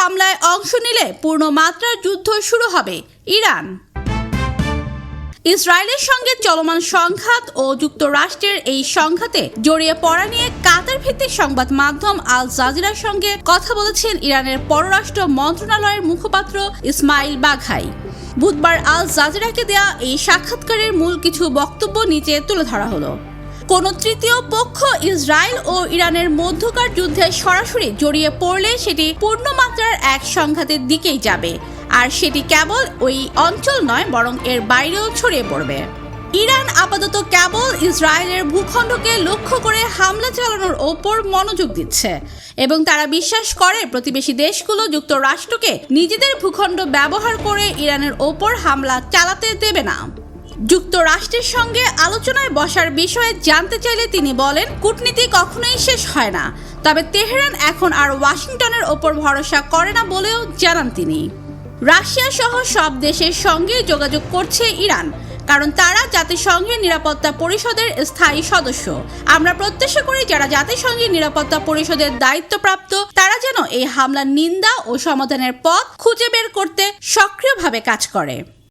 হামলায় অংশ নিলে পূর্ণ মাত্রার যুদ্ধ শুরু হবে ইরান। ইসরায়েলের সঙ্গে চলমান সংঘাত ও যুক্তরাষ্ট্রের এই সংঘাতে জড়িয়ে পড়া নিয়ে কাতার ভিত্তিক সংবাদ মাধ্যম আল জাজিরার সঙ্গে কথা বলেছেন ইরানের পররাষ্ট্র মন্ত্রণালয়ের মুখপাত্র ইসমাইল বাঘাই। বুধবার আল জাজিরাকে দেয়া এই সাক্ষাৎকারের মূল কিছু বক্তব্য নিচে তুলে ধরা হলো। কোন তৃতীয় পক্ষ ইসরায়েল ও ইরানের মধ্যকার যুদ্ধে সরাসরি জড়িয়ে পড়লে সেটি পূর্ণমাত্রার এক সংঘাতের দিকেই যাবে। আর সেটি কেবল ওই অঞ্চল নয়, বরং এর বাইরেও ছড়িয়ে পড়বে। ইরান আপাতত কেবল ইসরায়েলের ভূখণ্ডকে লক্ষ্য করে হামলা চালানোর ওপর মনোযোগ দিচ্ছে এবং তারা বিশ্বাস করে প্রতিবেশী দেশগুলো যুক্তরাষ্ট্রকে নিজেদের ভূখণ্ড ব্যবহার করে ইরানের ওপর হামলা চালাতে দেবে না। যুক্তরাষ্ট্রের সঙ্গে আলোচনায় বসার বিষয়ে জানতে চাইলে তিনি বলেন, কূটনীতি কখনোই শেষ হয় না। তবে তেহরান এখন আর ওয়াশিংটনের ওপর ভরসা করে না বলেও জানান তিনি। রাশিয়া সহ সব দেশের সঙ্গে যোগাযোগ করছে ইরান, কারণ তারা জাতিসংঘের নিরাপত্তা পরিষদের স্থায়ী সদস্য। আমরা প্রত্যাশা করি যারা জাতিসংঘের নিরাপত্তা পরিষদের দায়িত্বপ্রাপ্ত, তারা যেন এই হামলার নিন্দা ও সমাধানের পথ খুঁজে বের করতে সক্রিয়ভাবে কাজ করে।